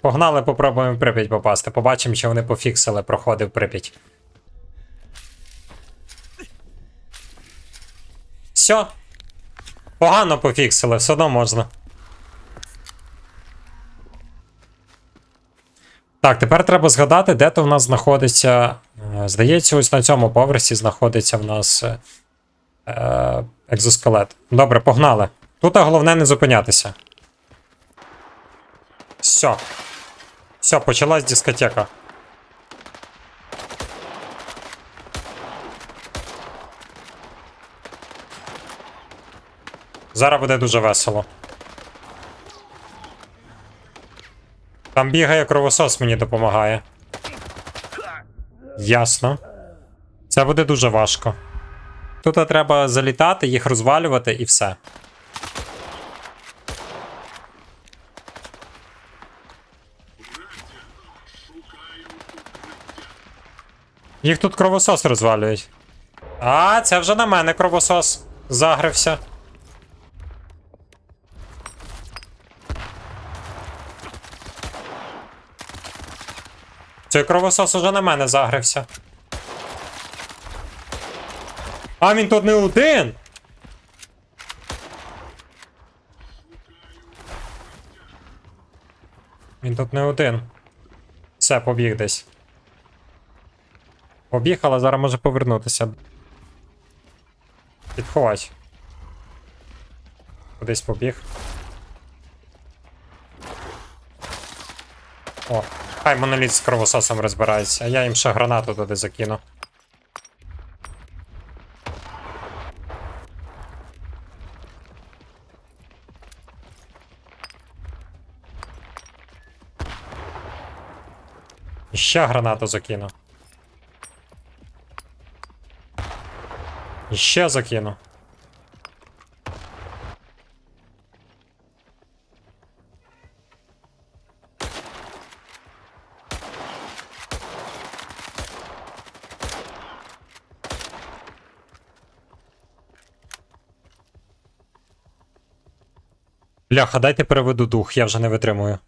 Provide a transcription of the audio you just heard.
Погнали, попробуємо в Прип'ять попасти. Побачимо, чи вони пофіксили, проходив Прип'ять. Все. Погано пофіксили, все одно можна. Так, тепер треба згадати, де то в нас знаходиться. е, Здається, ось на цьому поверсі знаходиться в нас е, е, екзоскелет. Добре, погнали. Тут головне не зупинятися. Все. Все, почалась дискотека. Зараз буде дуже весело. Там бігає кровосос, мені допомагає. Ясно. Це буде дуже важко. Тут треба залітати, їх розвалювати і все. Їх тут кровосос розвалюють. А, це вже на мене кровосос загрився. Цей кровосос уже на мене загрився. А він тут не один. Він тут не один. Все, побіг десь. Побіг, але зараз може повернутися. Підховать. Кудись побіг. О, хай моноліт з кровососом розбирається, а я їм ще гранату туди закину. Ще гранату закину. Ще закину. Бляха, дайте переведу дух, я вже не витримую.